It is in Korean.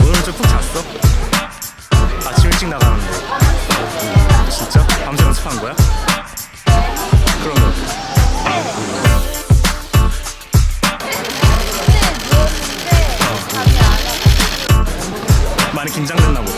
오늘 좀푹 잤어? 아침 일찍 나가는데 진짜? 밤새 연습한 거야? 많이 그